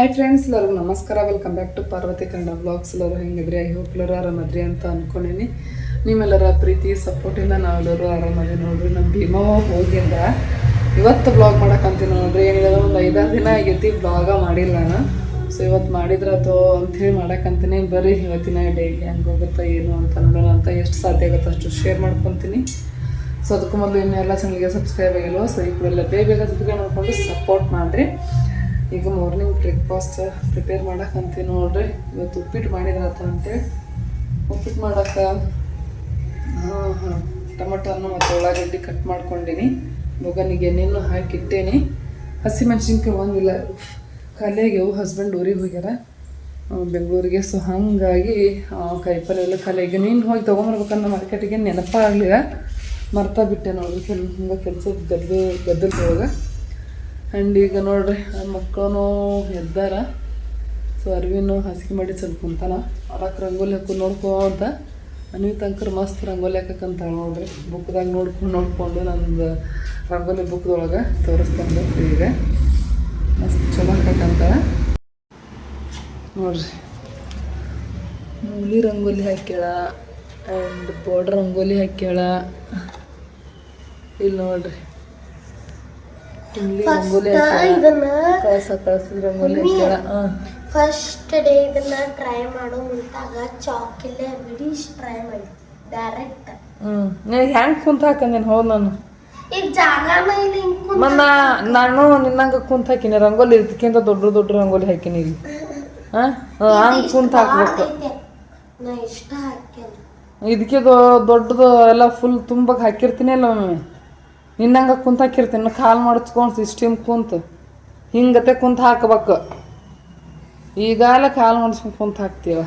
Hi friends ಎಲ್ಲರಿಗೂ ನಮಸ್ಕಾರ. Welcome back to Parvati Kannada vlogs ಎಲ್ಲರೂ ಹೆಂಗಿದ್ರಿ? ಐ ಹೋಪ್ ಎಲ್ಲರೂ ಆರಾಮದ್ರಿ ಅಂತ ಅಂದ್ಕೊಂಡೇನಿ ನಿಮ್ಮೆಲ್ಲರ ಪ್ರೀತಿ ಸಪೋರ್ಟಿಂದ ನಾವೆಲ್ಲರೂ ಆರಾಮದ್ರಿ ನೋಡ್ರಿ. ನಮ್ಮ ಭೀಮಾವ ಹೋಗಿಂದ ಇವತ್ತು ಬ್ಲಾಗ್ ಮಾಡೋಕ್ಕಂತೀನಿ ನೋಡ್ರಿ. ಏನಿಲ್ಲ ಒಂದು ಐದಾರು ದಿನ ಆಗೈತಿ ಬ್ಲಾಗ ಮಾಡಿಲ್ಲ ನಾನು. ಸೊ ಇವತ್ತು ಮಾಡಿದ್ರೆ ಅಥವಾ ಅಂಥೇಳಿ ಮಾಡಕ್ಕಂತೀನಿ ಬರ್ರಿ, ಇವತ್ತಿನ ಡೇ ಹೆಂಗೆ ಹೋಗುತ್ತಾ ಏನು ಅಂತ ನೋಡೋಣ ಅಂತ ಎಷ್ಟು ಸಾಧ್ಯ ಆಗುತ್ತೆ ಅಷ್ಟು ಶೇರ್ ಮಾಡ್ಕೊತೀನಿ. ಸೊ ಅದಕ್ಕೂ ಮೊದಲು ಇನ್ನೆಲ್ಲ ಚಾನಲ್ಗೆ ಸಬ್ಸ್ಕ್ರೈಬ್ ಆಗಿಲ್ವ ಸೊ ಈ ಕೂಡಲೇ ಬೇಗ ಬೇಗ ಸಬ್ಸ್ಕ್ರೈಬ್ ಮಾಡಿಕೊಂಡು ಸಪೋರ್ಟ್ ಮಾಡಿರಿ. ಈಗ ಮಾರ್ನಿಂಗ್ ಬ್ರೇಕ್ಫಾಸ್ಟ್ ಪ್ರಿಪೇರ್ ಮಾಡಕ್ಕೆ ಅಂತೀನಿ ನೋಡ್ರಿ. ಇವತ್ತು ಉಪ್ಪಿಟ್ಟು ಮಾಡಿದ್ರತ್ತ ಅಂತೇಳಿ ಉಪ್ಪಿಟ್ಟು ಮಾಡಕ್ಕೆ, ಹಾಂ ಹಾಂ, ಟೊಮಟೊನ ಮತ್ತು ಉಳ್ಳಾಗಡ್ಡಿ ಕಟ್ ಮಾಡ್ಕೊಂಡಿನಿ. ಮೊಗನಿಗೆ ಎಣ್ಣೆನೂ ಹಾಕಿಟ್ಟೇನಿ. ಹಸಿ ಮೆಣಸಿನ್ಕಾಯಿ ಒಂದಿಲ್ಲ ಖಾಲಿಯಾಗ್ಯವು ಹಸ್ಬೆಂಡ್ ಊರಿಗೆ ಹೋಗ್ಯಾರ. ಬೆಂಗಳೂರಿಗೆ. ಸೊ ಹಾಗಾಗಿ ಕಾಯಿಪಲ್ಲೆ ಎಲ್ಲ ಕಲೆಗೆ. ನೀನು ಹೋಗಿ ತೊಗೊಂಬರ್ಬೇಕಂದ್ರೆ ಮಾರ್ಕೆಟಿಗೆ ನೆನಪಾಗಲಿಲ್ಲ. ಮರ್ತಾ ಬಿಟ್ಟೆ ನೋಡಿ ಕೆಲ, ಹಿಂಗೆ ಕೆಲಸದ ಗದ್ದು, ಗದ್ದಲದೊಳಗೆ. ಆ್ಯಂಡ್ ಈಗ ನೋಡ್ರಿ ಮಕ್ಕಳು ಎದ್ದಾರ ಸೊ ಅರ್ವಿನೂ ಹಾಸಿಗೆ ಮಾಡಿ ಸ್ವಲ್ಪ ಕುಂತಾನ. ಅವಕ್ಕೆ ರಂಗೋಲಿ ಹಾಕು ನೋಡ್ಕೋ ಅಂತ. ಅನ್ವಿ ತನಕ ಮಸ್ತ್ ರಂಗೋಲಿ ಹಾಕಕ್ಕಂತಾಳೆ ನೋಡ್ರಿ. ಬುಕ್ದಾಗ ನೋಡ್ಕೊಂಡು ನೋಡ್ಕೊಂಡು ನಂದು ರಂಗೋಲಿ ಬುಕ್ದೊಳಗೆ ತೋರಿಸ್ತಂದು ಈಗ. ಮಸ್ತ್ ಚಲೋ ಹಾಕಕ್ಕಂತಾಳೆ ನೋಡ್ರಿ. ಮೂಲಿ ರಂಗೋಲಿ ಹಾಕ್ಯಾಳ ಆ್ಯಂಡ್ ಬಾರ್ಡ್ರ್ ರಂಗೋಲಿ ಹಾಕ್ಯಾಳ. ಇಲ್ಲಿ ನೋಡ್ರಿ. ಫಸ್ಟ್ ಡೇ ಇದನ್ನ ಟ್ರೈ ಮಾಡೋ ಮುಂತಾಗ ಚಾಕಿಲ್ಲೇ ಬಿಡಿಶ್ ಟ್ರೈ ಮಾಡಿ ಡೈರೆಕ್ಟ್ ಹ್ಞೂ ಹೆಂಗ್ ಕುಂತ ಹಾಕಂದೇನು? ಹೌದು ನಾನು. ಈಗ ಜಾಗನ ಇಲ್ಲ ಹಿಂಗ್ ಕುಂತ್ ಮನ್ನ ನಾನು ನಿನ್ನಂಗ ಕುಂತ ಹಾಕಿನಿ. ರಂಗೋಲಿ ಇದಕ್ಕಿಂತ ದೊಡ್ಡ ದೊಡ್ಡ ರಂಗೋಲಿ ಹಾಕಿನಿ ಇಲ್ಲಿ. ಹಾಂ? ಹಂಗೆ ಕುಂತ ಹಾಕ್ಬೇಕು. ನಾ ಇಷ್ಟ ಹಾಕ್ಯಾನ. ಇದಕ್ಕೆ ದೊಡ್ಡದು ಎಲ್ಲ ಫುಲ್ ತುಂಬಕ್ಕೆ ಹಾಕಿರ್ತೀನಿ ಅಲ್ಲ ಒಮ್ಮೆ ನಿನ್ನಂಗೆ ಕುಂತ ಹಾಕಿರ್ತೀನಿ ಕಾಲು ಮಡಚ್ಕೊಂಡು ಸಿಸ್ಟಮ್ ಕುಂತು ಹಿಂಗತೆ ಕುಂತ ಹಾಕ್ಬೇಕು. ಈಗಾಲ ಕಾಲು ಮಾಡಿಸ್ಕೊಂಡು ಕುಂತು ಹಾಕ್ತೀವ.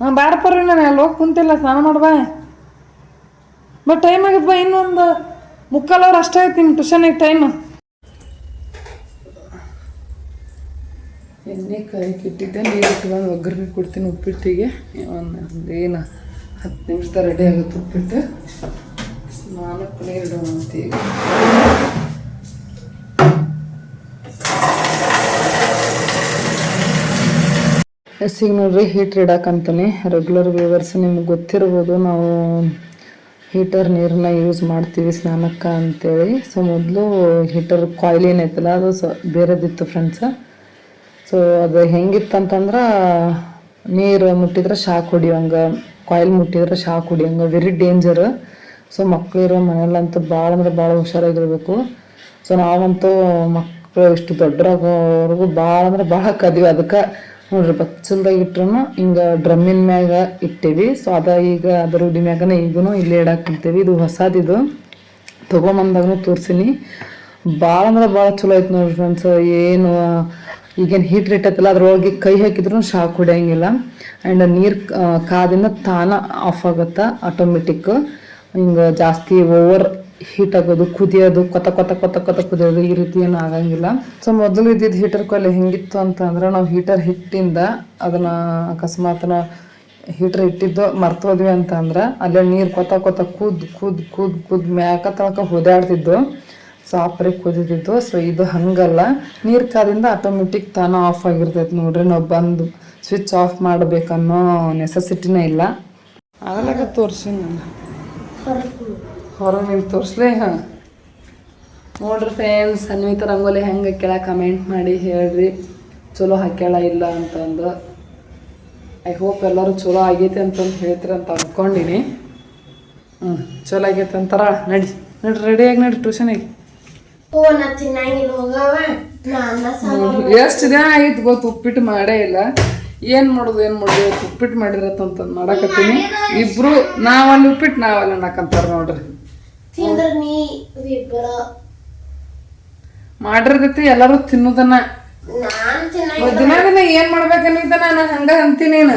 ಹಾಂ ಬೇಡ ಪರ್ರಿ ನಾನು, ಅಲ್ಲಿ ಹೋಗಿ ಕುಂತಿಲ್ಲ, ಸ್ನಾನ ಮಾಡ್ಬಾ ಬಟ್ ಟೈಮ್ ಆಗತ್ತೆ ಬಾ, ಇನ್ನೊಂದು ಮುಕ್ಕಾಲವ್ರು ಅಷ್ಟೇ ಆಯ್ತು ನಿಮ್ಮ ಟ್ಯೂಷನಿಗೆ ಟೈಮ್ ಎಣ್ಣೆ ಕಾಯಕ್ಕೆ ಇಟ್ಟಿದ್ದೆ ನೀರು ಬಂದು ಒಗ್ಗರಣೆ ಕೊಡ್ತೀನಿ ಉಪ್ಪಿಟ್ಟಿಗೆ. ಒಂದು ಏನು ಹತ್ತು ನಿಮಿಷದ ರೆಡಿ ಆಗುತ್ತೆ ಉಪ್ಪಿಟ್ಟು. ಸ್ನಾನಕ್ಕೆ ನೀರು ಇಡೋಣ ಅಂತ ಈಗ ಎಸ್ಸಿಗೆ ನೋಡ್ರಿ ಹೀಟ್ರ್ ಇಡಕ್ಕಂತಾನೆ ರೆಗ್ಯುಲರ್ ವ್ಯೂವರ್ಸ್ ನಿಮ್ಗೆ ಗೊತ್ತಿರ್ಬೋದು, ನಾವು ಹೀಟರ್ ನೀರನ್ನ ಯೂಸ್ ಮಾಡ್ತೀವಿ ಸ್ನಾನಕ್ಕೆ ಅಂತೇಳಿ. ಸೊ ಮೊದಲು ಹೀಟರ್ ಕಾಯಿಲ್ ಏನೈತಲ್ಲ, ಅದು ಸ ಬೇರೆದಿತ್ತು ಫ್ರೆಂಡ್ಸ ಸೊ ಅದು ಹೆಂಗಿತ್ತಂತಂದ್ರೆ, ನೀರು ಮುಟ್ಟಿದ್ರೆ ಶಾಕ್ ಹೊಡಿಯೋಂಗೆ ಕಾಯಿಲ್ ಮುಟ್ಟಿದ್ರೆ ಶಾಕ್ ಹೊಡಿಯೋಂಗೆ ವೆರಿ ಡೇಂಜರ್ ಸೊ ಮಕ್ಕಳಿರೋ ಮನೆಯಲ್ಲಂತೂ ಭಾಳ ಅಂದ್ರೆ ಭಾಳ ಹುಷಾರಾಗಿರ್ಬೇಕು. ಸೊ ನಾವಂತೂ ಮಕ್ಕಳು ಇಷ್ಟು ದೊಡ್ಡರಾಗೋವರೆಗೂ ಭಾಳ ಅಂದ್ರೆ ಭಾಳ ಕದೀವಿ. ಅದಕ್ಕೆ ನೋಡ್ರಿ ಬಚ್ಚಲ್ದಾಗ ಇಟ್ರು ಹಿಂಗೆ ಡ್ರಮ್ಮಿನ ಮ್ಯಾಗ ಇಟ್ಟೇವಿ. ಸೊ ಅದ ಈಗ ಅದ್ರ ರೂಢಿ ಮ್ಯಾಗನ ಈಗೂ ಇಲ್ಲೇ ಇಡಾಕಿರ್ತೀವಿ ಇದು ಹೊಸದಿದು. ತೊಗೊಂಬಂದಾಗೂ ತೋರಿಸಿನಿ. ಭಾಳ ಅಂದ್ರೆ ಭಾಳ ಚಲೋ ಐತೆ ನೋಡ್ರಿ ಫ್ರೆಂಡ್ಸ್ ಏನು, ಈಗೇನು ಹೀಟ್ ಐತಲ್ಲ ಅದ್ರೊಳಗೆ ಕೈ ಹಾಕಿದ್ರು ಶಾಕ್ ಹೊಡಿಯಂಗಿಲ್ಲ. ಆ್ಯಂಡ್ ನೀರು ಕಾದಿಂದ ತಾನ ಆಫ್ ಆಗುತ್ತೆ ಆಟೋಮೆಟಿಕ್ ಹಿಂಗೆ ಜಾಸ್ತಿ ಓವರ್ ಹೀಟ್ ಆಗೋದು, ಕುದಿಯೋದು, ಕೊತ ಕೊತ ಕೊತ ಕೊತ ಕುದಿಯೋದು ಈ ರೀತಿ ಏನು ಆಗಂಗಿಲ್ಲ. ಸೊ ಮೊದಲು ಇದ್ದಿದ್ದು ಹೀಟರ್ ಕೊಲೆ ಹೆಂಗಿತ್ತು ಅಂತಂದ್ರೆ ನಾವು ಹೀಟರ್ ಹಿಟ್ಟಿಂದ ಅದನ್ನು ಅಕಸ್ಮಾತ್ ಹೀಟರ್ ಇಟ್ಟಿದ್ದು ಮರ್ತೋದ್ವಿ ಅಂತ ಅಂದ್ರೆ ಅಲ್ಲೇ ನೀರು ಕೊತ ಕೊತ ಕುದ್ ಕುದ್ ಕುದ್ ಕುದ್ ಮ್ಯಾಕ ತನಕ ಹೊದಾಡ್ತಿದ್ದು ಆಪ್ರೆ ಕುದಿತಿದ್ದು ಸೊ ಇದು ಹಂಗಲ್ಲ. ನೀರು ಕಾದಿಂದ ಆಟೋಮೆಟಿಕ್ ತಾನೇ ಆಫ್ ಆಗಿರ್ತೈತೆ ನೋಡ್ರಿ. ನಾವು ಬಂದು ಸ್ವಿಚ್ ಆಫ್ ಮಾಡಬೇಕನ್ನೋ ನೆಸಸಿಟಿನೇ ಇಲ್ಲ. ಆಗಲಾಗ ತೋರಿಸಿ ನಾನು ಹೊರಗೆ ನಿಮ್ಗೆ ತೋರಿಸ್ಲೇ ಹಾಂ. ನೋಡ್ರಿ ಫ್ರೆಂಡ್ಸ್ ಅನ್ವಿತ ರಂಗೋಲಿ ಹೆಂಗೆ ಹಾಕ್ಯಾಳ ಕಮೆಂಟ್ ಮಾಡಿ ಹೇಳ್ರಿ. ಚಲೋ ಹಾಕ್ಯಾಳ ಇಲ್ಲ ಅಂತಂದು. ಐ ಹೋಪ್ ಎಲ್ಲರೂ ಚಲೋ ಆಗೈತೆ ಅಂತಂದು ಹೇಳ್ತೀರ ಅಂತ ಅಂದ್ಕೊಂಡಿನಿ ಹ್ಞೂ ಚಲೋ ಆಗೈತೆ ಅಂತಾರ. ನಡಿ ನಡಿ ರೆಡಿಯಾಗಿ ನಡಿ ಟ್ಯೂಷನಿಗೆ ಎಷ್ಟು ದಿನ ಆಗಿತ್ತು ಗೊತ್ತು ಉಪ್ಪಿಟ್ಟು ಮಾಡೇ ಇಲ್ಲ. ಏನು ಮಾಡೋದು ಏನು ಮಾಡೋದು? ಉಪ್ಪಿಟ್ಟು ಮಾಡಿರತ್ತಂತ ಮಾಡಾಕತ್ತೀನಿ. ಇಬ್ರು ನಾವಲ್ಲಿ ಉಪ್ಪಿಟ್ಟು ನಾವಲ್ಲಿ ಅನ್ನಕಂತಾರ ನೋಡ್ರಿ. ಮಾಡಿರ್ತೈತಿ ಎಲ್ಲರೂ ತಿನ್ನೋದನ್ನ ದಿನ ದಿನ ಏನ್ ಮಾಡ್ಬೇಕನ್ನಿದ್ದ ನಾನು ಹಂಗ ಅಂತೀನಿ ನಾ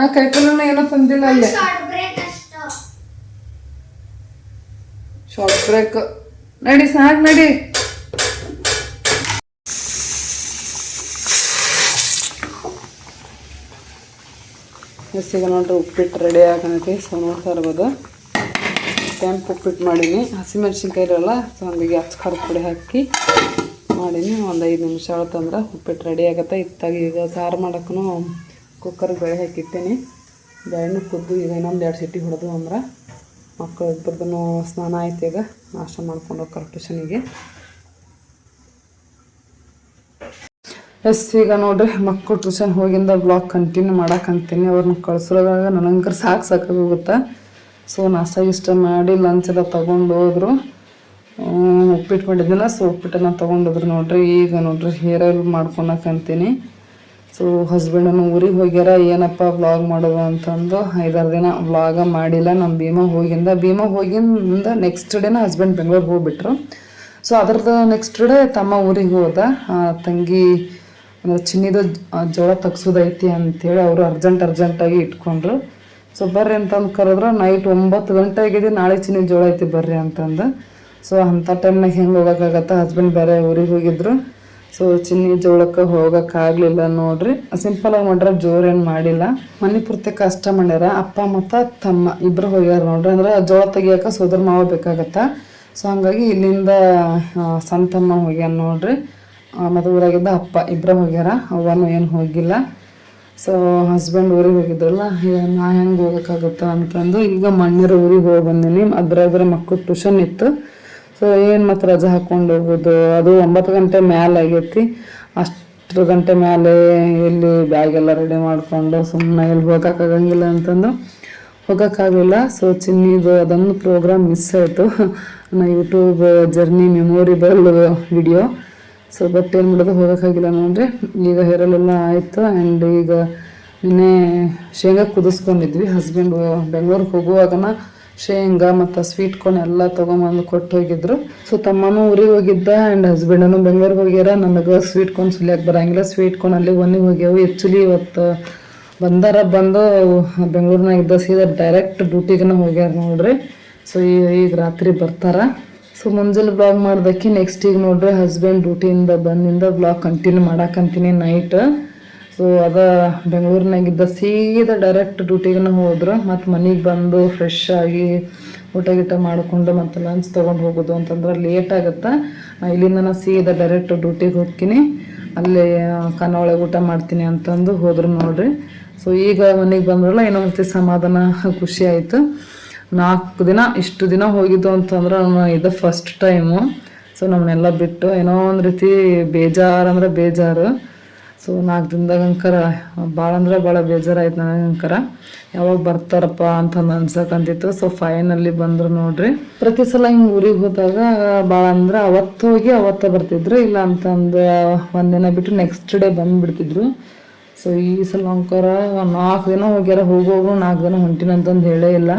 ಆ ಕೈಪಲ್ಯನ ಏನೋ ತಂದಿಲ್ಲ ಅಲ್ಲಿ. ಶಾರ್ಟ್ ಬ್ರೇಕ್ ನಡಿ ಸಾಕ್ ನಡಿ. ಎಸ್ಸಿಗೆ ನೋಡ್ರಿ ಉಪ್ಪಿಟ್ಟು ರೆಡಿ ಆಗನೈತಿ ಸೊ ನೋಡ್ತಾ ಇರ್ಬೋದು. ಕೆಂಪು ಉಪ್ಪಿಟ್ಟು ಮಾಡೀನಿ. ಹಸಿಮೆಣ್ಸಿನ್ಕಾಯಿ ಇರಲ್ಲ ಸೊ ಹಂಗಾಗಿ ಹಚ್ಚ ಖಾರದ ಪುಡಿ ಹಾಕಿ ಮಾಡೀನಿ. ಒಂದು ಐದು ನಿಮಿಷ ಆಳ್ತಂದ್ರೆ ಉಪ್ಪಿಟ್ಟು ರೆಡಿ ಆಗತ್ತೆ. ಇತ್ತಾಗ ಈಗ ಸಾರು ಮಾಡೋಕ್ಕೂ ಕುಕ್ಕರ್ಗೆ ಬೇಳೆ ಹಾಕಿಟ್ಟೇನಿ. ಬೇಳೆನೂ ಕುದ್ದು ಈಗ ಇನ್ನೊಂದು ಎರಡು ಸಿಟಿ ಹೊಡೆದು ಅಂದ್ರೆ ಮಕ್ಕಳು ಇಬ್ಬರದ್ದು ಸ್ನಾನ ಆಯ್ತು ಈಗ. ನಾಷ್ಟ ಮಾಡ್ಕೊಂಡು ಕರೆಕ್ಟ್ ಟ್ಯೂಷನಿಗೆ ಎಸ್, ಈಗ ನೋಡ್ರಿ, ಮಕ್ಕಳು ಟ್ಯೂಷನ್ ಹೋಗಿಂದ ಬ್ಲಾಗ್ ಕಂಟಿನ್ಯೂ ಮಾಡಾಕಂತೀನಿ ಅವ್ರನ್ನ ಕಳ್ಸಿರೋದಾಗ ನನಗಂಕರ್ ಸಾಕು ಸಾಕಾಗೋಗುತ್ತೆ ಸೊ ನಾಷ್ಟ ಇಷ್ಟ ಮಾಡಿ ಲಂಚ್ ಎಲ್ಲ ತೊಗೊಂಡು ಹೋದ್ರು. ಉಪ್ಪಿಟ್ಟು ಮಾಡಿದ್ನಲ್ಲ ಸೊ ಉಪ್ಪಿಟ್ಟನ್ನ ತೊಗೊಂಡೋದ್ರು ನೋಡ್ರಿ. ಈಗ ನೋಡ್ರಿ ಹೇರ್ ಆಯಿಲ್ ಮಾಡ್ಕೊಳಕಂತೀನಿ ಸೊ ಹಸ್ಬೆಂಡನ್ನು ಊರಿಗೆ ಹೋಗ್ಯಾರ, ಏನಪ್ಪ ವ್ಲಾಗ್ ಮಾಡೋದು ಅಂತಂದು ಐದಾರು ದಿನ ವ್ಲಾಗ ಮಾಡಿಲ್ಲ. ನಮ್ಮ ಭೀಮಾ ಹೋಗಿಂದ ಭೀಮಾ ಹೋಗಿಂದ ನೆಕ್ಸ್ಟ್ ಡೇನ ಹಸ್ಬೆಂಡ್ ಬೆಂಗಳೂರಿಗೆ ಹೋಗ್ಬಿಟ್ರು. ಸೊ ಅದ್ರದ್ದು ನೆಕ್ಸ್ಟ್ ಡೇ ತಮ್ಮ ಊರಿಗೆ ಹೋದ. ತಂಗಿ ಅಂದ್ರೆ ಚಿನ್ನಿದ ಜೋಳ ತಗ್ಸೋದೈತಿ ಅಂತೇಳಿ ಅವರು ಅರ್ಜೆಂಟ್ ಅರ್ಜೆಂಟಾಗಿ ಇಟ್ಕೊಂಡ್ರು. ಸೊ ಬರ್ರಿ ಅಂತಂದು ಕರೆದ್ರೆ ನೈಟ್ ಒಂಬತ್ತು ಗಂಟೆ ಆಗಿದೆ, ನಾಳೆ ಚಿನ್ನಿ ಜೋಳ ಐತಿ ಬರ್ರಿ ಅಂತಂದು. ಸೊ ಅಂಥ ಟೈಮ್ನಾಗ ಹೆಂಗೆ ಹೋಗೋಕ್ಕಾಗತ್ತೆ ಹಸ್ಬೆಂಡ್ ಬೇರೆ ಊರಿಗೆ ಹೋಗಿದ್ರು. ಸೊ ಚಿನ್ನಿ ಜೋಳಕ್ಕೆ ಹೋಗೋಕ್ಕಾಗಲಿಲ್ಲ ನೋಡ್ರಿ. ಸಿಂಪಲಾಗಿ ಮಾಡ್ರೆ ಜೋರೇನು ಮಾಡಿಲ್ಲ. ಮನೆ ಪೂರ್ತಿ ಕಷ್ಟ ಮಾಡ್ಯಾರ. ಅಪ್ಪ ಮತ್ತು ತಮ್ಮ ಇಬ್ಬರು ಹೋಗ್ಯಾರ ನೋಡ್ರಿ. ಅಂದ್ರೆ ಜೋಳ ತೆಗಿಯೋಕೆ ಸೋದರ ಮಾವ ಬೇಕಾಗತ್ತೆ? ಸೊ ಹಂಗಾಗಿ ಇಲ್ಲಿಂದ ಸಂತಮ್ಮ ಹೋಗ್ಯಾನ ನೋಡ್ರಿ. ಮತ್ತು ಊರಾಗಿದ್ದ ಅಪ್ಪ ಇಬ್ಬರು ಹೋಗ್ಯಾರ ಅವನು ಏನು ಹೋಗಿಲ್ಲ. ಸೊ ಹಸ್ಬೆಂಡ್ ಊರಿಗೆ ಹೋಗಿದ್ರಲ್ಲ ನಾ ಹೆಂಗೆ ಹೋಗೋಕ್ಕಾಗುತ್ತ ಅಂತಂದು ಈಗ ಮಣ್ಣಿರ ಊರಿಗೆ ಹೋಗಿ ಬಂದೀನಿ. ಅದ್ರಾಗ ಮಕ್ಕಳು ಟ್ಯೂಷನ್ ಇತ್ತು. ಸೊ ಏನು ಮತ್ತು ರಜೆ ಹಾಕ್ಕೊಂಡು ಹೋಗೋದು? ಅದು ಒಂಬತ್ತು ಗಂಟೆ ಮ್ಯಾಲೆ ಆಗೈತಿ. ಅಷ್ಟು ಗಂಟೆ ಮ್ಯಾಲೆ ಎಲ್ಲಿ ಬ್ಯಾಗ್ ಎಲ್ಲ ರೆಡಿ ಮಾಡಿಕೊಂಡು ಸುಮ್ಮನೆ ಎಲ್ಲಿ ಹೋಗೋಕ್ಕಾಗಂಗಿಲ್ಲ ಅಂತಂದು. ಹೋಗೋಕ್ಕಾಗಲಿಲ್ಲ. ಸೊ ಚಿನ್ನಿದು ಅದೊಂದು ಪ್ರೋಗ್ರಾಮ್ ಮಿಸ್ ಆಯಿತು. ನಾ YouTube journey memorable video so but ಏನು ಮಾಡೋದು? ಹೋಗೋಕ್ಕಾಗಿಲ್ಲ ನೋಡ್ರಿ ಈಗ ಹೇರಲೆಲ್ಲ ಆಯಿತು ಆ್ಯಂಡ್ ಈಗ ನಿನ್ನೆ ಶೇಂಗಾ ಕುದಿಸ್ಕೊಂಡಿದ್ವಿ. ಹಸ್ಬೆಂಡ್ ಬೆಂಗಳೂರಿಗೆ ಹೋಗುವಾಗನ ಶೇಂಗಾ ಮತ್ತು ಸ್ವೀಟ್ ಕೋನ್ ಎಲ್ಲ ತೊಗೊಂಬಂದು ಕೊಟ್ಟು ಹೋಗಿದ್ರು. ಸೊ ತಮ್ಮನೂ ಊರಿಗೆ ಹೋಗಿದ್ದ ಆ್ಯಂಡ್ ಹಸ್ಬೆಂಡನು ಬೆಂಗಳೂರಿಗೆ ಹೋಗ್ಯಾರ. ನನಗೆ ಸ್ವೀಟ್ ಕಾರ್ನ್ ಸುಲಿಯಕ್ಕೆ ಬರಂಗಿಲ್ಲ. ಸ್ವೀಟ್ ಕೋನ್ ಅಲ್ಲಿ ಒನ್ನಿಗೆ ಹೋಗ್ಯಾವು. ಆ್ಯಕ್ಚುಲಿ ಇವತ್ತು ಬಂದಾರ ಬಂದು ಬೆಂಗಳೂರಿನಾಗಿದ್ದ ಸೀದಾ ಡೈರೆಕ್ಟ್ ಡ್ಯೂಟಿಗೆ ಹೋಗ್ಯಾರ ನೋಡ್ರಿ. ಸೊ ಈಗ ರಾತ್ರಿ ಬರ್ತಾರ. ಸೊ ಮುಂಜಾನೆ ಬ್ಲಾಗ್ ಮಾಡ್ದಕ್ಕೆ ನೆಕ್ಸ್ಟ್ ಈಗ ನೋಡ್ರಿ ಹಸ್ಬೆಂಡ್ ಡ್ಯೂಟಿಯಿಂದ ಬಂದಿಂದ ಬ್ಲಾಗ್ ಕಂಟಿನ್ಯೂ ಮಾಡಾಕಂತೀನಿ ನೈಟ್ ಸೊ ಅದ ಬೆಂಗಳೂರಿನಾಗಿದ್ದ ಸೀದಾ ಡೈರೆಕ್ಟ್ ಡ್ಯೂಟಿಗೆ ಹೋದ್ರು. ಮತ್ತು ಮನೆಗೆ ಬಂದು ಫ್ರೆಶ್ ಆಗಿ ಊಟ ಗೀಟ ಮಾಡಿಕೊಂಡು ಮತ್ತು ಲಂಚ್ ತೊಗೊಂಡು ಹೋಗೋದು ಅಂತಂದ್ರೆ ಲೇಟ್ ಆಗುತ್ತೆ. ಇಲ್ಲಿಂದ ನಾನು ಸೀದಾ ಡೈರೆಕ್ಟ್ ಡ್ಯೂಟಿಗೆ ಹೋಗ್ತೀನಿ. ಅಲ್ಲಿ ಕನ್ನೊಳಗೆ ಊಟ ಮಾಡ್ತೀನಿ ಅಂತಂದು ಹೋದ್ರು ನೋಡ್ರಿ. ಸೊ ಈಗ ಮನೆಗೆ ಬಂದ್ರಲ್ಲ ಏನೋ ಒಂದು ಸಮಾಧಾನ, ಖುಷಿ ಆಯಿತು. ನಾಲ್ಕು ದಿನ, ಇಷ್ಟು ದಿನ ಹೋಗಿದ್ದು ಅಂತಂದ್ರೆ ನಾನು ಇದು ಫಸ್ಟ್ ಟೈಮು ಸೊ ನಮ್ಮನ್ನೆಲ್ಲ ಬಿಟ್ಟು ಏನೋ ಒಂದು ರೀತಿ ಬೇಜಾರು ಅಂದ್ರೆ ಬೇಜಾರು. ಸೊ ನಾಲ್ಕು ದಿನದಾಗ ಅಂಕರ ಭಾಳ ಅಂದ್ರೆ ಭಾಳ ಬೇಜಾರಾಯ್ತು ನನಗೆ ಅಂಕರ ಯಾವಾಗ ಬರ್ತಾರಪ್ಪ ಅಂತಂದು ಅನ್ಸಕಂತಿತ್ತು ಸೊ ಫೈನಲ್ಲಿ ಬಂದರು ನೋಡ್ರಿ. ಪ್ರತಿ ಸಲ ಹಿಂಗೆ ಊರಿಗೆ ಹೋದಾಗ ಭಾಳ ಅಂದ್ರೆ ಅವತ್ತು ಹೋಗಿ ಅವತ್ತ ಬರ್ತಿದ್ರು. ಇಲ್ಲ ಅಂತಂದು ಒಂದಿನ ಬಿಟ್ಟು ನೆಕ್ಸ್ಟ್ ಡೇ ಬಂದುಬಿಡ್ತಿದ್ರು. ಸೊ ಈ ಸಲ ಅಂಕರ ನಾಲ್ಕು ದಿನ ಹೋಗ್ಯಾರ ಹೋಗೋಗ್ರು ನಾಲ್ಕು ದಿನ ಹೊಂಟಿನ ಅಂತಂದು ಹೇಳೇ ಇಲ್ಲ.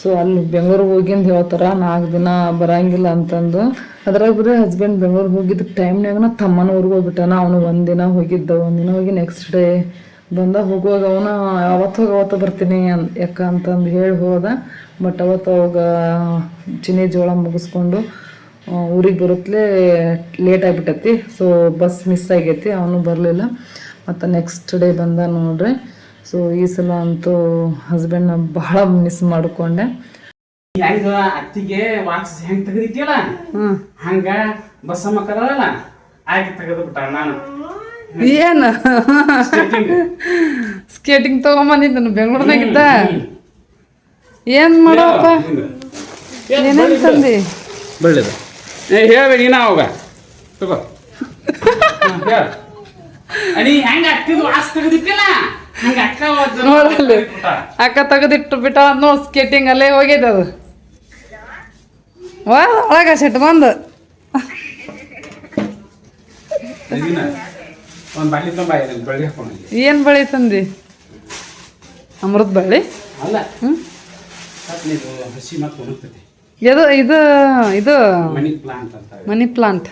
ಸೊ ಅಲ್ಲಿ ಬೆಂಗಳೂರಿಗೆ ಹೋಗಿಂದ ಹೇಳ್ತಾರ ನಾಲ್ಕು ದಿನ ಬರಂಗಿಲ್ಲ ಅಂತಂದು. ಅದ್ರಾಗ ಬರೀ ಹಸ್ಬೆಂಡ್ ಬೆಂಗಳೂರಿಗೆ ಹೋಗಿದ್ದ ಟೈಮ್ನಾಗ ತಮ್ಮನ ಊರಿಗೆ ಹೋಗ್ಬಿಟ್ಟಾನ. ಅವನು ಒಂದಿನ ಹೋಗಿದ್ದ ಒಂದಿನ ಹೋಗಿ ನೆಕ್ಸ್ಟ್ ಡೇ ಬಂದ. ಹೋಗುವಾಗ ಅವನ ಅವತ್ತು ಹೋಗಿ ಅವತ್ತು ಬರ್ತೀನಿ ಅನ್, ಯಾಕ ಅಂತಂದು ಹೇಳಿ ಹೋದ. ಬಟ್ ಅವತ್ತು ಅವಾಗ ಚಿನ್ನಿ ಜೋಳ ಮುಗಿಸ್ಕೊಂಡು ಊರಿಗೆ ಬರುತ್ತಲೇ ಲೇಟ್ ಆಗಿಬಿಟ್ಟೈತಿ. ಸೊ ಬಸ್ ಮಿಸ್ ಆಗೈತಿ, ಅವನು ಬರಲಿಲ್ಲ. ಮತ್ತು ನೆಕ್ಸ್ಟ್ ಡೇ ಬಂದ ನೋಡ್ರಿ. ಸೊ ಈ ಸಲ ಅಂತೂ ಹಸ್ಬೆಂಡ್ನ ಬಹಳ ಮಿಸ್ ಮಾಡಿಕೊಂಡೆ. ಹೆಂಗ ಅತ್ತಿಗೆ ವಾಕ್ಸ್ ಹೆಂಗ್ ತೆಗೆದಿಟ್ಟಿಲ್ಲ ಹಂಗ ಬಸಮ್ಮ ಕರಲ್ಲ ಆಯ್ಕೆ ತೆಗೆದು ಬಿಟ್ಟ ನಾನು. ಏನು? ಸ್ಕೇಟಿಂಗ್ ತಗೊಂಬಂದಿದ್ದನು ಬೆಂಗಳೂರ್ನಾಗಿದ್ದ? ಏನು ಮಾಡಪ್ಪ? ಏನೇನು ತಂದಿ? ಬೆಳ್ಳದ ಏ ಹೇಳ್ಬೇಡಿ ನಾ ಅವಾಗ. ತಗೋ. ಅಡಿ ಹೆಂಗ ಅತ್ತಿದು ವಾಕ್ಸ್ ತೆಗೆದಿಟ್ಟಿಲ್ಲ ನೋಡಲ್ಲಿ. ಅಕ್ಕ ತೆಗೆದಿಟ್ಟು ಬಿಟ್ಟ ನೋ ಸ್ಕೇಟಿಂಗ್ ಅಲ್ಲೇ ಹೋಗಿದೆ ಅದು. ವಾ ಒಳಗ ಸೆಟ್ ಬಂದು. ಏನ್ ಬಳಿ ತಂದಿ? ಅಮೃತ ಬಳ್ಳಿ? ಇದು ಇದು ಇದು ಮನಿ ಪ್ಲಾಂಟ್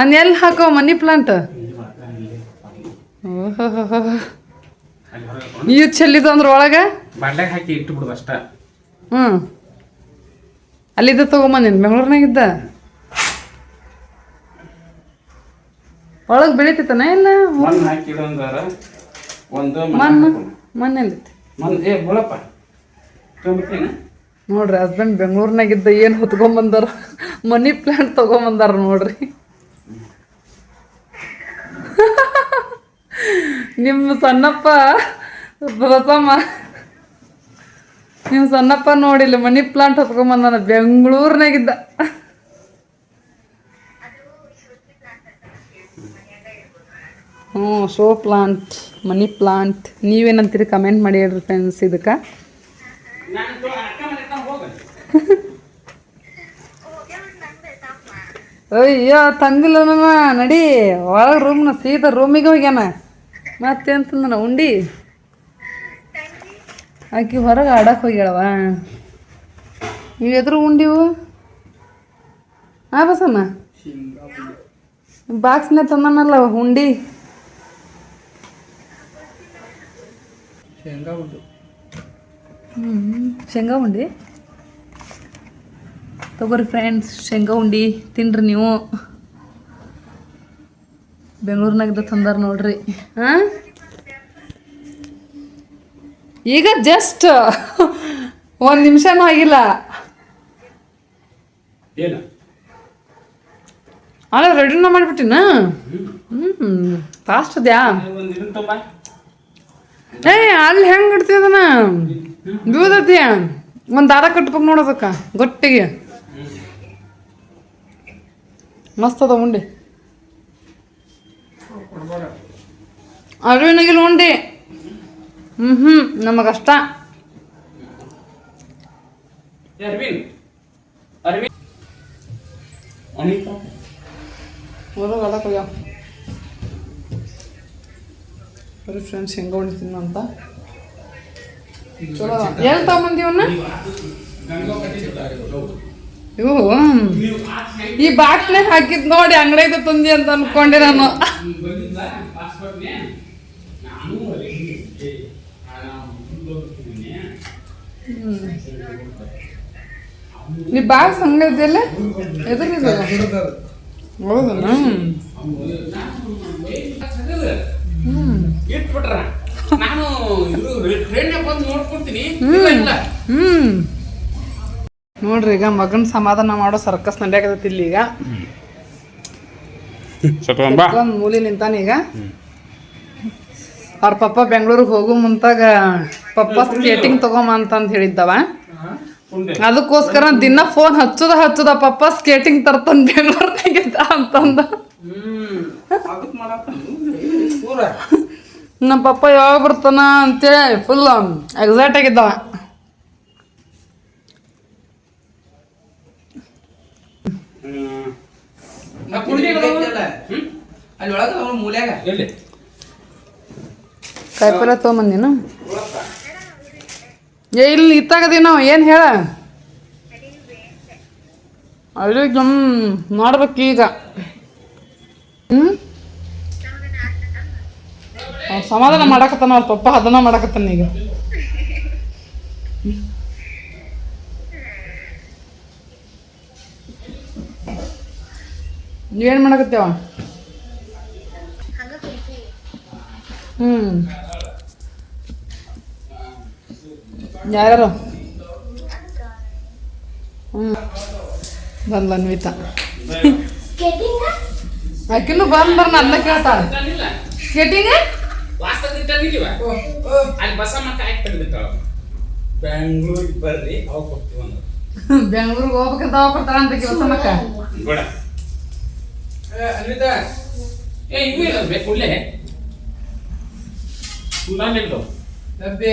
ಅನ್ ಎಲ್ಲಿ ಹಾಕೋ ಮನಿ ಪ್ಲಾಂಟ್? ಓಹೋ ಅಲ್ಲಿ ಚೆಲ್ಲಿದ್ದು ಅಂದ್ರೆ ಒಳಗೆ? ಬಾಟ್ಲಾಗ ಹಾಕಿ ಇಟ್ಟು ಬಿಡುದು ಅಷ್ಟ. ಹ್ಞೂ ಅಲ್ಲಿದ್ದ ತೊಗೊಂಬಂದಿನಿ ಬೆಂಗಳೂರಿನಾಗಿದ್ದ? ಒಳಗೆ ಬೆಳಿತೈತನ ಇಲ್ಲ ಮಣ್ಣು ಹಾಕಿದಂದ್ರ ಒಂದು ಮಣ್ಣು ಮಣ್ಣೆಲ್ಲಿತ್ತು ಮಣ್ಣು ಏ ತೊಗೊಂಬಿಟ್ಟೇನ ನೋಡ್ರಿ ಹಸ್ಬೆಂಡ್ ಬೆಂಗಳೂರಿನಾಗಿದ್ದ ಏನು ಹೊತ್ಕೊಂಬಂದಾರ? ಮನಿ ಪ್ಲಾಂಟ್ ತೊಗೊಂಬಂದಾರ ನೋಡ್ರಿ. ನಿಮ್ಮ ಸಣ್ಣಪ್ಪ ಬಸಮ್ಮ ನಿಮ್ಮ ಸಣ್ಣಪ್ಪ ನೋಡಿಲ್ಲ ಮನಿ ಪ್ಲಾಂಟ್ ಹೊತ್ಕೊಂಬಂದಾನ ಬೆಂಗಳೂರಿನಾಗಿದ್ದ. ಹ್ಞೂ ಶೋ ಪ್ಲಾಂಟ್ ಮನಿ ಪ್ಲಾಂಟ್ ನೀವೇನಂತೀರಿ ಕಮೆಂಟ್ ಮಾಡಿ ಹೇಳ್ರಿ ಫ್ರೆಂಡ್ಸ್ ಇದಕ್ಕೆ. ಅಯ್ಯೋ, ತಂದಿಲ್ಲ ನಡಿ, ಒಳಗೆ ರೂಮ್ನ ಸೀದಾ ರೂಮಿಗೆ ಹೋಗ್ಯಾನ. ಮತ್ತೆಂತಂದನ ಉಂಡಿ? ಆಕಿ ಹೊರಗೆ ಆಡಕ್ಕೆ ಹೋಗ್ಯಾಳವ ನೀವು ಎದುರು ಉಂಡಿವು ಆ ಬಸಮ್ಮ? ಬಾಕ್ಸ್ನೇ ತಂದನಲ್ಲ ಉಂಡಿ? ಶೇಂಗಾ ಉಂಡು. ಹ್ಞೂ ಶೇಂಗಾ ಉಂಡಿ? ತಗೋರಿ ಫ್ರೆಂಡ್ಸ್ ಶೇಂಗಾ ಉಂಡಿ ತಿನ್ರಿ ನೀವು. ಬೆಂಗಳೂರಿನಾಗಿದ್ದ ತಂದಾರ ನೋಡ್ರಿ. ಹಾಂ ಈಗ ಜಸ್ಟ್ ಒಂದು ನಿಮಿಷನೂ ಆಗಿಲ್ಲ. ಏನು? ಅಲ್ಲ ರೆಡಿನ ಮಾಡಿಬಿಟ್ಟಿನ? ಹ್ಞೂ ಫಾಸ್ಟ್ ಅದ್ಯಾ? ಏ ಅಲ್ಲಿ ಹೆಂಗ್ ಇಡ್ತಿದನ ಬೀಳ್ದತಿಯ ಒಂದು ದಾರ ಕಟ್ಬೇಕು ನೋಡೋದಕ್ಕ ಗೊಟ್ಟಿಗೆ. ಮಸ್ತ್ ಅದ ಉಂಡಿ. ಅರಿವಿನಾಗಿಲ್ಲ ಉಂಡಿ ಹ್ಞೂ ಹ್ಞೂ ನಮಗಷ್ಟ ಬರೀ ಫ್ರೆಂಡ್ಸ್ ಹೆಂಗೆ ಹೊಡಿತೀನಿ ಅಂತ. ಚಲೋ ಎಲ್ಲಿ ತಗೊಂಬಂದಿವನ್ನ ಇವು ಈ ಬಾಟ್ಲೆ ಹಾಕಿದ್ ನೋಡಿ ಅಂಗಡಿಗೆ ತಂದಿ ಅಂತ ಅನ್ಕೊಂಡೆ ನಾನು. ಈ ಬಾಕ್ಸ್ ಅಂಗಡಿ ಇದೆಯಲ್ಲ? ಎದುರಿದೆ. ಹೌದಾ ನಾನು ಟ್ರೈನ್ ಬಂದು ನೋಡ್ಕೊಂತೀನಿ ಹ್ಮ್. ನೋಡ್ರಿ ಈಗ ಮಗನ್ ಸಮಾಧಾನ ಮಾಡೋ ಸರ್ಕಸ್ ನಡೆಯಕತ್ತೈತಿ ಇಲ್ಲಿ ಈಗ. ಒಂದು ಮೂಲಿ ನಿಂತಾನ ಈಗ. ಅವ್ರ ಪಪ್ಪ ಬೆಂಗಳೂರಿಗೆ ಹೋಗು ಮುಂತಾಗ ಪಪ್ಪ ಸ್ಕೇಟಿಂಗ್ ತಗೊಂಬ ಅಂತಂದು ಹೇಳಿದ್ದವ. ಅದಕ್ಕೋಸ್ಕರ ದಿನ ಫೋನ್ ಹಚ್ಚುದ ಹಚ್ಚುದ ಪಪ್ಪ ಸ್ಕೇಟಿಂಗ್ ತರ್ತಾನ ಬೆಂಗಳೂರ್ನಾಗಿದ್ದ ಅಂತಂದ. ನಮ್ಮ ಪಪ್ಪ ಯಾವಾಗ ಬರ್ತಾನ ಅಂತೇಳಿ ಫುಲ್ ಎಕ್ಸೈಟ್ ಆಗಿದ್ದವ ಹ್ಮ್. ನಾ ಕುಂಡಿಗಳು ಹ್ಮ್? ಅಲ್ಲಿ ಒಳಗ ಅವ್ನ ಮೂಲ್ಯಾಗ. ಎಲ್ಲಿ? ಕಾಯಿಪಲ್ಲೆ ತೊಗೊಂಬಂದಿನ ಏ ಇಲ್ಲಿ ಇತ್ತಾಗದೀವಿ ನಾವು ಏನು ಹೇಳ? ಅಲ್ಲಿಗೆ ಹ್ಞೂ ಮಾಡ್ಬೇಕು ಈಗ. ಹ್ಞೂ ಸಮಾಧಾನ ಮಾಡಕತ್ತಾನ ಅವ್ರ ಪಪ್ಪ ಅದನ್ನ ಮಾಡಕತ್ತಾನ ಈಗ. ನೀವೇನು ಮಾಡಕತ್ತೇವ? ಹ್ಞೂ ಯಾರ್ಯಾರು ಹ್ಞೂ ಬಂದ್ಲ ಅನ್ವಿತಾ. ಸ್ಕೇಟಿಂಗ್ ಆಕಿನ್ನು ಬಂದ್ ಬರ್ನ ಅದನ್ನ ಕೇಳ್ತಾಳ. ಇಲ್ಲ ಸ್ಕೇಟಿಂಗ್ ವಾಸ್ತವ ಇಟ್ಟಿವ ಅಲ್ಲಿ ಬಸಮ್ಮ ಕಾಯಿ ತೆಗೆದಿಟ್ಟಾಳ ಬೆಂಗಳೂರಿಗೆ ಬರ್ರಿ ಅವಾಗ ಕೊಡ್ತೀವಿ ಅಂದ್ರೆ. ಬೆಂಗ್ಳೂರಿಗೆ ಹೋಗ್ಬೇಕಂತ ಅವಾಗ ಕೊಡ್ತಾಳ ಅಂತ ಕೆಲಸಮಕ್ಕ ಬೇಡ. ಅನ್ವಿತಾ. ಏ ಇವು ಇಲ್ಲ ಬೇಕು ಡಬ್ಬೆ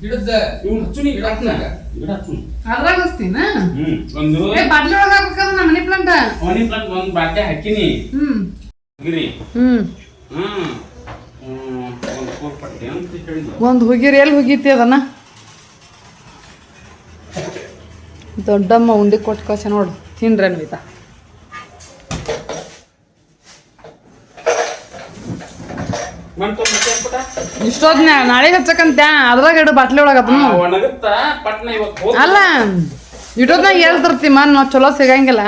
ಗಿಡದ ಇವ್ನು ಹಚ್ಚು ನೀ ಗಿಡ ಹಚ್ಚು ಗಿಡ ಹಚ್ಚು ಅದ್ರಾಗ ಹಚ್ತೀನ? ಹ್ಮ್ ಒಂದು. ಏ ಬಾಟ್ಲಿ ಒಳಗೆ ಹಾಕ್ಬೇಕದ ನಮ್ಮ ಮನಿ ಪ್ಲಾಂಟ್. ಮನಿ ಪ್ಲಾಂಟ್ ಒಂದು ಹಾಕಿನಿ. ಹ್ಮ್. ಗಿರಿ ಹ್ಮ್. ಹ್ಮ್. ಒಂದು ಕೂರ್ ಪಟ್ಟೆ ಅಂತ ಹೇಳಿದ್ಲು ಒಂದು ಹುಗಿರಿ ಎಲ್ಲಿ ಹುಗಿತಿ ಅದನ್ನ? ದೊಡ್ಡಮ್ಮ ಉಂಡಿ ಕೊಟ್ಟು ಕಳ್ಸ ನೋಡು. ತಿನ್ರಿ ಅನ್ವಿತಾ. ಮಂತು ನಾಳೆ ನಾಳೆಗೆ ಹಚ್ಚಕಂತ ಅದ್ರಾಗ ಇಡು ಬಾಟ್ಲಿ ಒಳಗ ಅಲ್ಲ. ಇಡೋದ್ನಾಗ ಎಲ್ ತರ್ತಿ ಮನ್ ನಾವು ಚಲೋ ಸಿಗಂಗಿಲ್ಲ.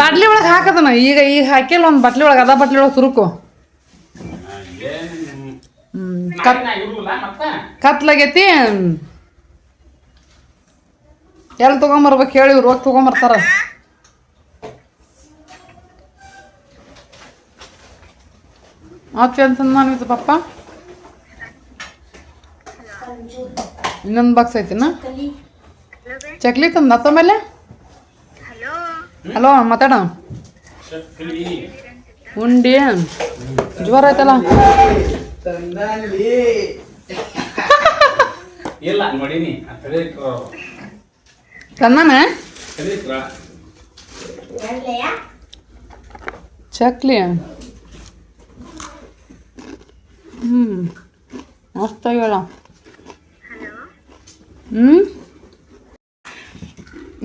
ಬಾಟ್ಲಿ ಒಳಗೆ ಹಾಕದನ. ಈಗ ಈಗ ಹಾಕಿಲ್ಲ ಒಂದು ಬಾಟ್ಲಿ ಒಳಗೆ ಅದ ಬಾಟ್ಲಿ ಒಳಗೆ ಸುರುಕು ಕತ್ಲಾಗೈತಿ. ಎಲ್ಲಿ ತೊಗೊಂಬರ್ಬೇಕು ಹೇಳಿ ಇವ್ರು ಹೋಗಿ ತೊಗೊಂಬರ್ತಾರ. ಮತ್ತೆ ಅಂತಂದು ಪಪ್ಪ ಇನ್ನೊಂದು ಬಾಕ್ಸ್ ಐತಿನ ಚಕ್ಲಿ ತಂದ ಮೇಲೆ ಹಲೋ ಮಾತಾಡ ಉಂಡಿ ಜ್ವರ ಆಯ್ತಲ್ಲ ತಂದಾನ ಚಕ್ಲಿ ಹ್ಞೂ ಮಸ್ತಾಗ್ಯಾಳ ಹ್ಞೂ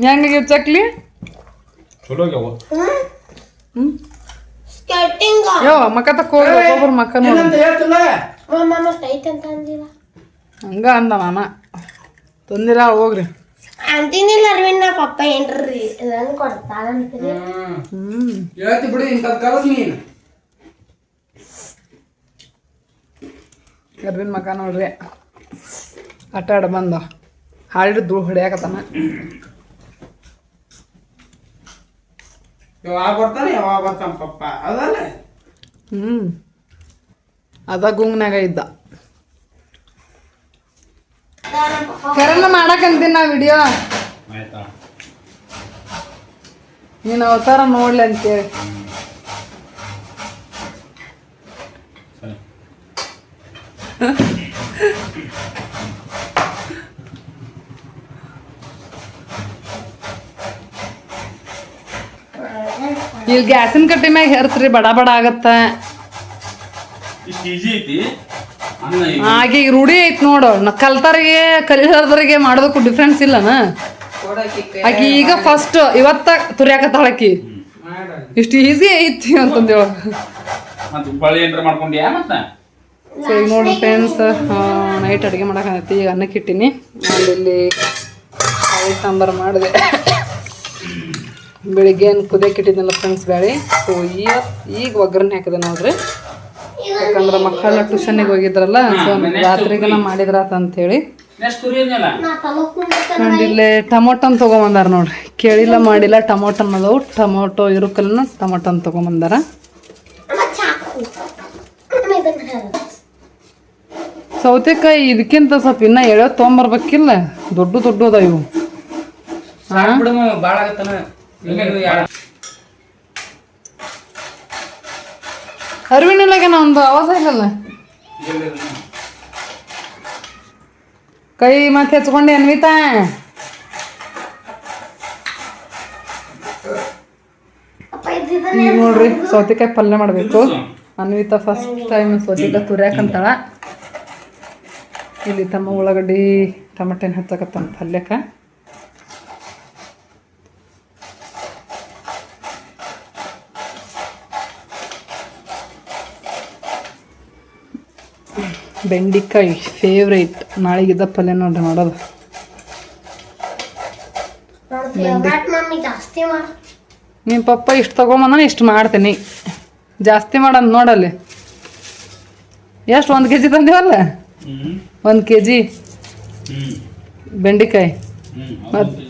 ಹೆಂಗಿದೆ ಚಕ್ಲಿ? ಚಲೋ ಆಗ್ಯಾವ ಹ್ಞೂ ಸ್ಕೆಟಿಂಗ್ ಯೋ ಮಕ್ಕ ತಕ್ಕ ಒಬ್ಬೊಬ್ರು ಮಕ್ಕ ನೋಡಿ. ಏನಂತ ಹೇಳ್ತಿಲ್ಲ? ಮಾಮ ಐತೆ ಅಂತ ಅಂದಿಲ್ಲ. ಹಂಗ ಅಂದ ಮಾಮ. ತಂದಿಲ್ಲ ಹೋಗ್ರಿ. ಅಂತಿನಿಲ್ಲ ಅರವಿಂದ ಪಪ್ಪ ಏನ್ರಿ ಅಂತೀನಿ ಹ್ಞೂ ಹೇಳ್ತಿ ಬಿಡಿ ಇಂಥದ್ದು ಕಲಸ್ ನೀನು. ಅರ್ವಿನ ಮಕ ನೋಡ್ರಿ. ಆಟ ಆಡ ಬಂದ. ಹಾಡಿದ್ದು ಧೂಳು ಹೊಡಿಯಾಕತ್ತಾನ. ಯಾವಾಗ ಬರ್ತಾನೆ ಯಾವಾಗ ಬರ್ತಾನ ಪಪ್ಪ. ಅದಲ್ಲ. ಹ್ಞೂ ಅದ ಗುಂಗ್ನಾಗ ಇದ್ದ. ಕರೆನ ಮಾಡಕಂತೀನಿ ನಾ ವಿಡಿಯೋ. ನೀನು ಅವತಾರ ನೋಡ್ಲಿ ಅಂತೇಳಿ ಸರಿ ಇಲ್ಲಿ ಗ್ಯಾಸಿನ ಕಟ್ಟಿ ಮ್ಯಾಗ ಹೇರ್ತ್ರಿ ಬಡ ಬಡ ಆಗತ್ತ. ಇಷ್ಟು ಈಜಿ ಐತಿ. ಅನ್ನ ಈಗ ಹಾಗೆ ಈಗ ರೂಢಿ ಐತ್ ನೋಡು. ನ ಕಲ್ತಾರಿಗೆ ಕಲಿಲಾರ್ದರಿಗೆ ಮಾಡೋದಕ್ಕೂ ಡಿಫ್ರೆನ್ಸ್ ಇಲ್ಲನ? ಆಕಿ ಈಗ ಫಸ್ಟ್ ಇವತ್ತ ತುರ್ಯಾಕತ್ತಾಳ ಆಕಿ ಇಷ್ಟು ಈಸಿ ಐತಿ ಅಂತಂದೇಳ. ಸೊ ಈಗ ನೋಡ್ರಿ ಫ್ರೆಂಡ್ಸ್ ನೈಟ್ ಅಡುಗೆ ಮಾಡಕತ್ತೈತಿ ಈಗ ಅನ್ನಕ್ಕೆ ಇಟ್ಟಿನಿ ಕಾಯಿ ಸಾಂಬಾರು ಮಾಡಿದೆ. ಬೆಳಿಗ್ಗೆ ಏನು ಕುದಿಯಕ್ಕೆ ಇಟ್ಟಿದ್ನಲ್ಲ ಫ್ರೆಂಡ್ಸ್ ಬೇಳೆ ಸೊ ಈಗ ಈಗ ಒಗ್ಗರಣೆ ಹಾಕಿದೆ ನೋಡ್ರಿ. ಯಾಕಂದ್ರೆ ಮಕ್ಕಳೆಲ್ಲ ಟ್ಯೂಷನ್ಗೆ ಹೋಗಿದ್ರಲ್ಲ ಸೊ ರಾತ್ರಿಗೆನ ಮಾಡಿದ್ರ ಅಂತೇಳಿ. ಇಲ್ಲೇ ಟಮೋಟನ್ ತೊಗೊಂಬಂದಾರ ನೋಡ್ರಿ. ಕೇಳಿಲ್ಲ ಮಾಡಿಲ್ಲ ಟಮೋಟನ್ ಅದಾವು. ಟಮೋಟೊ ಇರುಕಲ್ನ ಟಮೋಟನ್ ತೊಗೊಂಬಂದಾರ. ಸೌತೆಕಾಯಿ ಇದಕ್ಕಿಂತ ಸ್ವಲ್ಪ ಇನ್ನ ಎಳೆ ತೊಗೊಂಬರ್ಬೇಕಿಲ್ಲ. ದೊಡ್ಡ ದೊಡ್ಡದ ಇವು ಇವು ಅರಿವಿನಿಲ್ಲಾಗ ಒಂದು ಆವಾಜ ಇಲ್ಲಲ್ಲ. ಕೈ ಮತ್ತೆ ಹೆಚ್ಕೊಂಡೆ ಅನ್ವಿತಾ. ನೋಡ್ರಿ ಸೌತೆಕಾಯಿ ಪಲ್ಯ ಮಾಡಬೇಕು. ಅನ್ವಿತಾ ಫಸ್ಟ್ ಟೈಮ್ ಸೌತೆಕಾಯಿ ತುರ್ಯಾಕಂತಾಳ. ಇಲ್ಲಿ ತಮ್ಮ ಉಳ್ಳಾಗಡ್ಡಿ ಟಮಟೆನ ಹಚ್ಚಕತ್ತಾನ ಪಲ್ಯಕ್ಕೆ. ಬೆಂಡಿಕಾಯಿ ಫೇವ್ರೇಟ್ ನಾಳೆಗಿದ್ದ ಪಲ್ಯ ನೋಡ್ರಿ ಮಾಡೋದು. ನಿಮ್ಮ ಪಪ್ಪ ಇಷ್ಟು ತಗೊಂಬಂದ ಇಷ್ಟು ಮಾಡ್ತೀನಿ. ಜಾಸ್ತಿ ಮಾಡೋದು ನೋಡಲ್ಲಿ. ಎಷ್ಟು ಒಂದು ಕೆ ಜಿ ತಂದೇವಲ್ಲ ಒಂದು ಕೆ ಜಿ ಬೆಂಡಿಕಾಯಿ. KG, KG.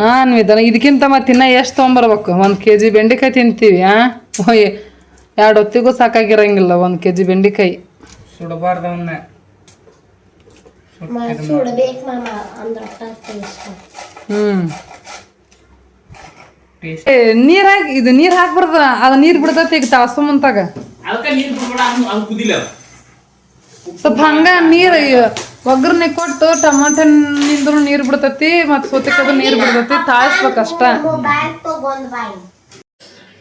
ಹಾಂ ಅನ್ವಿತಾನ ಇದಕ್ಕಿಂತ ಮತ್ತೆ ಇನ್ನ ಎಷ್ಟು ತೊಗೊಂಬರ್ಬೇಕು? ಒಂದು ಕೆ ಜಿ ಬೆಂಡಿಕಾಯಿ ತಿಂತೀವಿ ಹಾಂ ಎರಡು ಹೊತ್ತಿಗೂ ಸಾಕಾಗಿರಂಗಿಲ್ಲ ಒಂದು ಕೆ ಜಿ ಬೆಂಡಿಕಾಯಿ. ಸುಡಬಾರ್ದು ಅವನ್ನ ಸುಡ್ಬೇಕು ಮಾಮ ಅಂದ್ರ ಟೇಸ್ಟ್ ಹ್ಞೂ ಟೇಸ್ಟ್ ನೀರ್ ಹಾಕಿ ಇದು ನೀರ್ ಹಾಕ್ಬಾರ್ದ ಅದು ನೀರ್ ಬಿಡ್ತೈತಿ ಈಗ ತಾಸು ಮುಂತಾಗ ಅದಕ್ಕೆ ನೀರು ಬಿಡ್ಬೇಡ ಅದು- ಅದು ಕುದಿಲ್ಲ ಅದು. ಸ್ವಲ್ಪ ಹಂಗ ನೀರ್ ಒಗ್ಗರಣೆ ಕೊಟ್ಟು ಟಮಾಟನಿಂದ್ರು ನೀರ್ ಬಿಡ್ತೈತಿ ಮತ್ ಸೌತೆಕಾಯ್ದು ನೀರ್ ಬಿಡ್ತೈತಿ ತಾಯಿಸ್ಬೇಕಷ್ಟ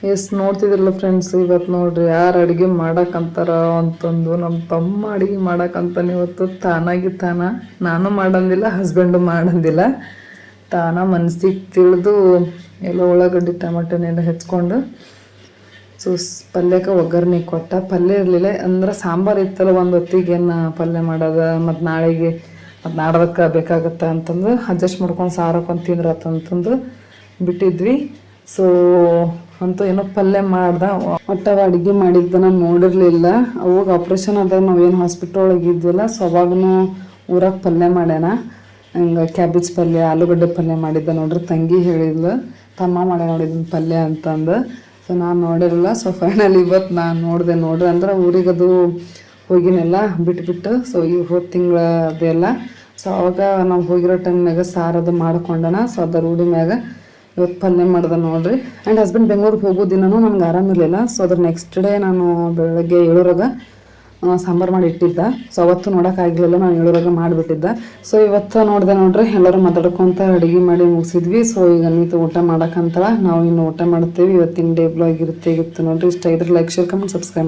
ಎಸ್, ನೋಡ್ತಿದ್ರಲ್ಲ ಫ್ರೆಂಡ್ಸ್ ಇವತ್ತು ನೋಡ್ರಿ ಯಾರು ಅಡುಗೆ ಮಾಡಕ್ಕಂತಾರ ಅಂತಂದು. ನಮ್ಮ ತಮ್ಮ ಅಡುಗೆ ಮಾಡಕ್ಕಂತಾನೆ ಇವತ್ತು. ತಾನಾಗಿ ತಾನ. ನಾನು ಮಾಡಂದಿಲ್ಲ ಹಸ್ಬೆಂಡು ಮಾಡಂದಿಲ್ಲ. ತಾನ ಮನ್ಸಿಗೆ ತಿಳಿದು ಎಲ್ಲ ಉಳ್ಳಾಗಡ್ಡಿ ಟಮಾಟನೆಲ್ಲ ಹೆಚ್ಕೊಂಡು ಸೊ ಪಲ್ಯಕ್ಕೆ ಒಗ್ಗರಣೆ ಕೊಟ್ಟ. ಪಲ್ಯ ಇರಲಿಲ್ಲ, ಅಂದ್ರೆ ಸಾಂಬಾರು ಇತ್ತಲ್ಲ ಒಂದು ಹೊತ್ತಿಗೆ ಪಲ್ಯ ಮಾಡೋದ ಮತ್ತು ನಾಳೆಗೆ ಮತ್ತು ನಾಡೋದಕ್ಕೆ ಬೇಕಾಗುತ್ತೆ ಅಂತಂದು ಅಡ್ಜಸ್ಟ್ ಮಾಡ್ಕೊಂಡು ಸಾರಕ್ಕೊಂದು ಹಾಕೊಂಡು ಅಂತಂದು ಬಿಟ್ಟಿದ್ವಿ. ಸೊ ಅಂತೂ ಏನೋ ಪಲ್ಯ ಮಾಡ್ದ. ಒಟ್ಟ ಅಡುಗೆ ಮಾಡಿದ್ದನ ನೋಡಿರಲಿಲ್ಲ. ಅವಾಗ ಆಪ್ರೇಷನ್ ಆದಾಗ ನಾವೇನು ಹಾಸ್ಪಿಟಲ್ ಒಳಗೆ ಇದ್ವಲ್ಲ ಸೊ ಊರಾಗ ಪಲ್ಯ ಮಾಡ್ಯಾನ. ಹಂಗೆ ಕ್ಯಾಬೇಜ್ ಪಲ್ಯ, ಆಲೂಗಡ್ಡೆ ಪಲ್ಯ ಮಾಡಿದ್ದ ನೋಡ್ರಿ, ತಂಗಿ ಹೇಳಿದ್ಲು. ತಮ್ಮ ಮಾಡ್ಯ ನೋಡಿದ್ನ ಪಲ್ಯ ಅಂತಂದು. ಸೊ ನಾನು ನೋಡಿರಲಿಲ್ಲ ಸೊ ಫೈನಲ್ ಇವತ್ತು ನಾನು ನೋಡಿದೆ ನೋಡ್ರಿ. ಅಂದ್ರೆ ಊರಿಗದು ಹೋಗಿನೆಲ್ಲ, ಬಿಟ್ಬಿಟ್ಟು ಸೊ ಈ ಹೋದ ತಿಂಗಳ ಅದೆಲ್ಲ ಸೊ ಅವಾಗ ನಾವು ಹೋಗಿರೋ ಟೈಮ್ನಾಗ ಸಾರದು ಮಾಡ್ಕೊಂಡನ ಸೊ ಅದ ರೂಢಿ ಮ್ಯಾಗ ಇವತ್ತು ಪಲ್ಯ ಮಾಡ್ದೆ ನೋಡ್ರಿ. ಆ್ಯಂಡ್ ಹಸ್ಬೆಂಡ್ ಬೆಂಗಳೂರಿಗೆ ಹೋಗೋ ದಿನನೂ ನನಗೆ ಆರಾಮಿರಲಿಲ್ಲ ಸೊ ಅದ್ರ ನೆಕ್ಸ್ಟ್ ಡೇ ನಾನು ಬೆಳಗ್ಗೆ ಏಳೋರಾಗ ಸಾಂಬಾರು ಮಾಡಿ ಇಟ್ಟಿದ್ದ. ಸೊ ಅವತ್ತು ನೋಡೋಕ್ಕಾಗಲಿಲ್ಲ ನಾನು ಏಳರಾಗ ಮಾಡಿಬಿಟ್ಟಿದ್ದ. ಸೊ ಇವತ್ತು ನೋಡಿದೆ ನೋಡ್ರಿ, ಎಲ್ಲರೂ ಮಾತಾಡ್ಕೊಂತ ಅಡುಗೆ ಮಾಡಿ ಮುಗಿಸಿದ್ವಿ. ಸೊ ಈಗ ನೀತು ಊಟ ಮಾಡೋಕ್ಕಂತ ನಾವು ಇನ್ನು ಊಟ ಮಾಡ್ತೀವಿ. ಇವತ್ತಿನ ಡೇ ಬ್ಲಾಗ್ ಇರುತ್ತೆ. ಇತ್ತು ನೋಡ್ರಿ. ಇಷ್ಟ ಇದ್ರೆ ಲೈಕ್ ಶೇರ್ ಕಮೆಂಟ್ ಸಬ್ಸ್ಕ್ರೈಬ್